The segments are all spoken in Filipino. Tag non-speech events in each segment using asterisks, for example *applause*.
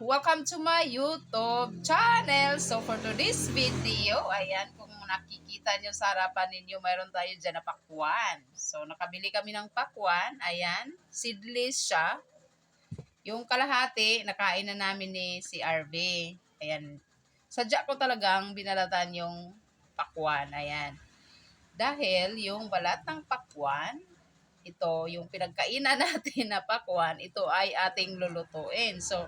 welcome to my YouTube channel. So for today's video, ayan, kung nakikita nyo sa harapan ninyo, mayroon tayo dyan na pakwan. So nakabili kami ng pakwan, ayan, seedless siya. Yung kalahati, nakain na namin ni si RV. Ayan, sadya ko talagang binalatan yung pakwan, ayan. Dahil yung balat ng pakwan, ito, yung pinagkainan *laughs* natin na pakwan, ito ay ating lulutuin. So,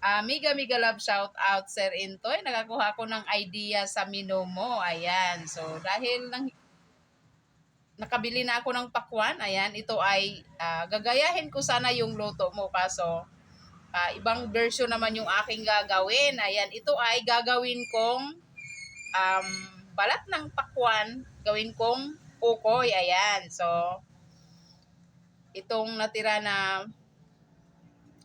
ah miga miga love shout out Sir Intoy. Nakakuha ko ng idea sa menu mo. Ayan. So, dahil nang nakabili na ako ng pakwan, ayan, ito ay ah, gagayahin ko sana yung luto mo kaso ah, ibang version naman yung aking gagawin. Ayan, ito ay gagawin kong um, balat ng pakwan, gawin kong ukoy. Ayan. So, itong natira na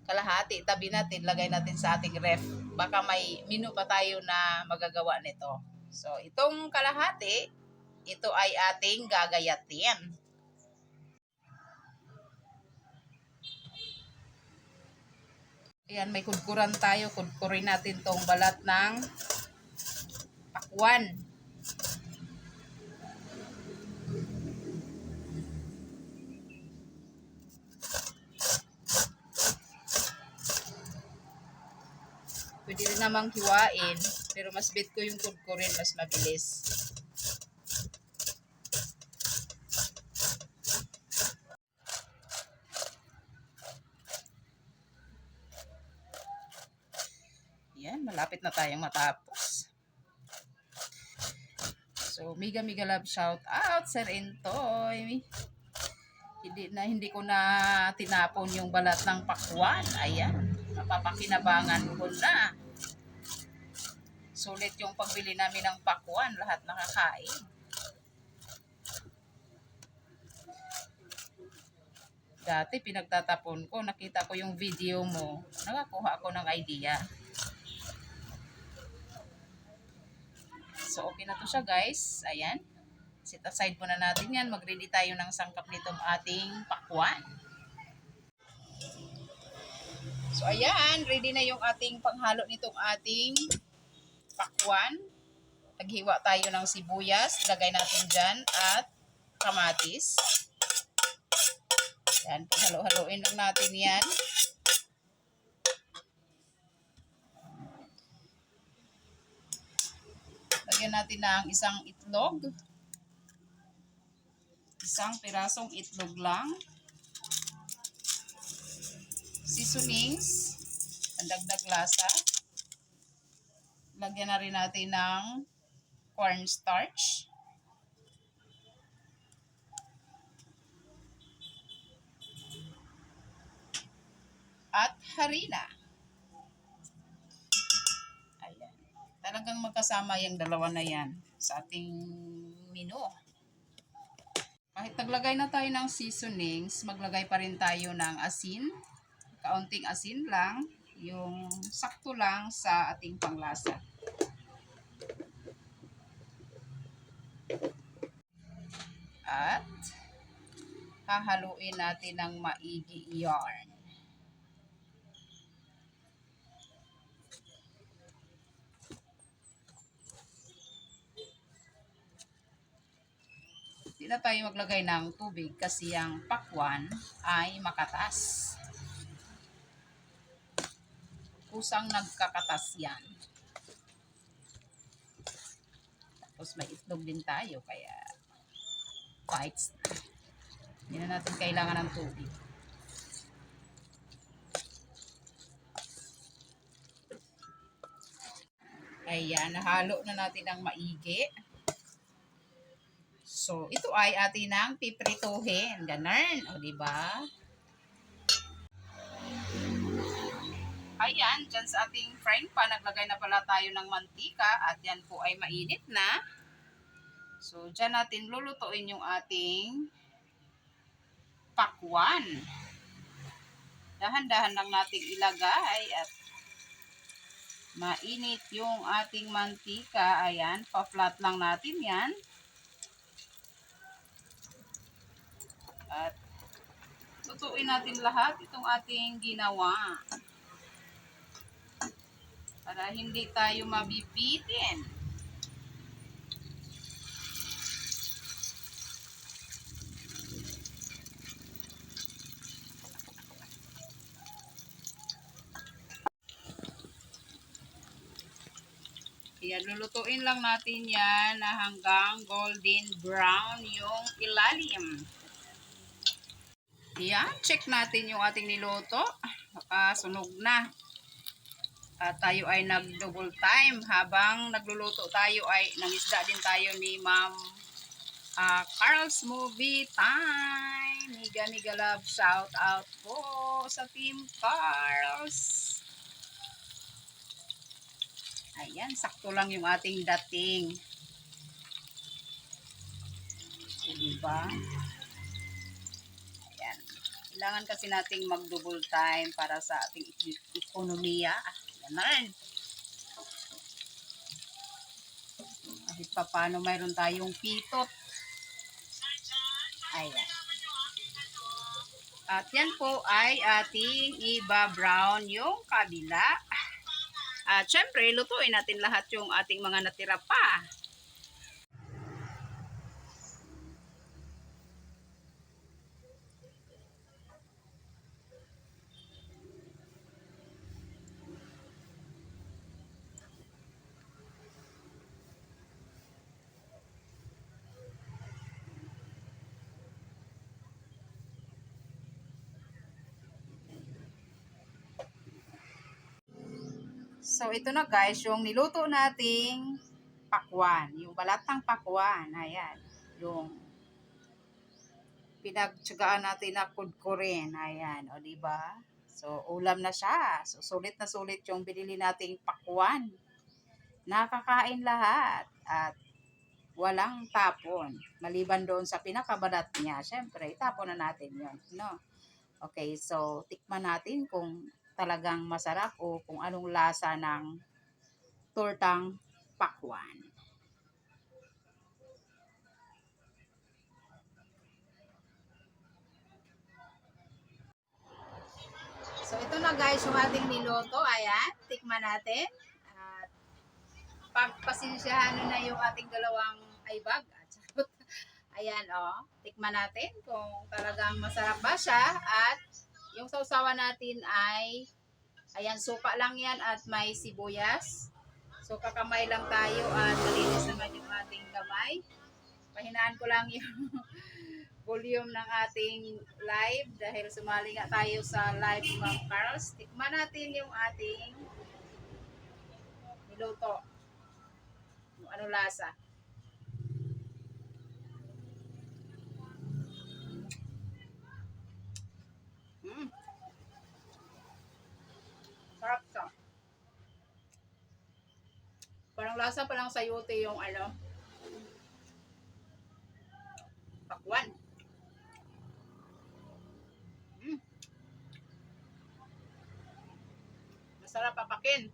kalahati, tabi natin, lagay natin sa ating ref. Baka may menu pa tayo na magagawa nito. So, itong kalahati, ito ay ating gagayatin. Ayan, may kudkuran tayo. Kudkurin natin tong balat ng pakwan. Namang hiwain, pero mas bet ko yung kudkurin, mas mabilis. Yan, malapit na tayong matapos. So, mega mega love shout out Sir Intoy. Hindi na hindi ko na tinapon yung balat ng pakwan. Ayan, napapakinabangan ko na. Sulit yung pagbili namin ng pakwan, lahat nakakain. Dati pinagtatapon ko, nakita ko yung video mo, nakakuha ako ng idea. So, okay na to siya guys. Ayan. Set aside muna natin yan. Mag-ready tayo ng sangkap nitong ating pakwan. So, ayan. Ready na yung ating panghalo nitong ating pakwan. Naghiwa tayo ng sibuyas. Lagay natin dyan. At kamatis. Yan. Halo-haloin lang natin yan. Lagyan natin ng isang itlog. Isang pirasong itlog lang. Seasonings. Pandagdag lasa. Lagyan na rin natin ng cornstarch. At harina. Ayan. Talagang magkasama yung dalawa na yan sa ating menu. Kahit naglagay na tayo ng seasonings, maglagay pa rin tayo ng asin. Kaunting asin lang, yung sakto lang sa ating panglasa. At hahaluin natin ng maigi yarn. Hindi na tayo maglagay ng tubig kasi ang pakwan ay makatas. Kusang nagkakatas yan. Tapos may itlog din tayo kaya bites na. Hindi na natin kailangan ng tubig. Ayan, nahalo na natin ang maigi. So, ito ay atin ang piprituhin. Ganun. O, di Ayan, dyan sa ating frying pan, naglagay na pala tayo ng mantika at yan po ay mainit na. So, dyan natin lulutuin yung ating pakwan. Dahan-dahan lang natin ilagay at mainit yung ating mantika. Ayan, pa-flat lang natin yan. At lutuin natin lahat itong ating ginawa. Para hindi tayo mabibitin. Yan, lulutuin lang natin yan na hanggang golden brown yung ilalim. Yan, check natin yung ating niluto. Nakasunog na. At tayo ay nag-double time habang nagluluto tayo ay nangisda din tayo ni Ma'am ah, Carl's Movie Time. Miga Miga Love, shout out po sa Team Carl's. Ayan, sakto lang yung ating dating. So, diba? Ayan. Kailangan kasi nating mag-double time para sa ating ek- ekonomiya. Ganun. Kahit pa paano mayroon tayong pitot. Ayan. At yan po ay ating iba brown yung kabila. At syempre, lutuin natin lahat yung ating mga natira pa. So, ito na guys, yung niluto nating pakwan. Yung balatang pakwan. Ayan. Yung pinagtsagaan natin na kudkurin. Ayan. O, diba? So, ulam na siya. So, sulit na sulit yung binili nating pakwan. Nakakain lahat. At walang tapon. Maliban doon sa pinakabalat niya. Siyempre, itapon na natin yon No? Okay, so tikman natin kung talagang masarap o kung anong lasa ng tortang pakwan. So ito na guys yung ating niloto. Ayan, tikman natin. At pagpasensyahan na yung ating dalawang charot. *laughs* Ayan oh, tikman natin kung talagang masarap ba siya. At yung sausawan natin ay Ayan, suka lang yan at may sibuyas. So, kakamay lang tayo at malinis naman yung ating kamay. Pahinaan ko lang yung *laughs* volume ng ating live dahil sumali nga tayo sa live ni Ma'am Carls. Tikman natin yung ating niluto. Yung ano lasa. Mm. Sarap siya. Parang lasa pa lang sayote yung ano. Pakwan. Mm. Masarap papakin.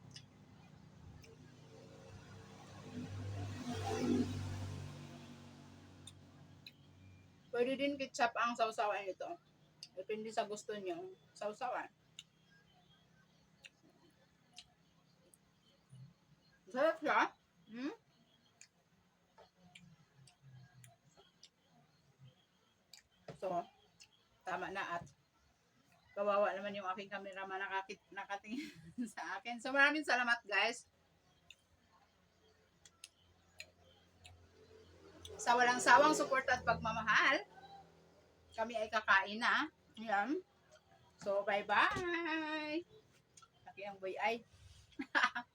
Pwede din ketchup ang sausawan nito. Depende sa gusto nyo. Sausawan. Sarap siya. Hmm? So, tama na at kawawa naman yung aking cameraman nakakit, nakatingin *laughs* sa akin. So, maraming salamat guys. Sa walang sawang support at pagmamahal, kami ay kakain na. Yan. So, bye-bye. Laki ang boy ay. *laughs*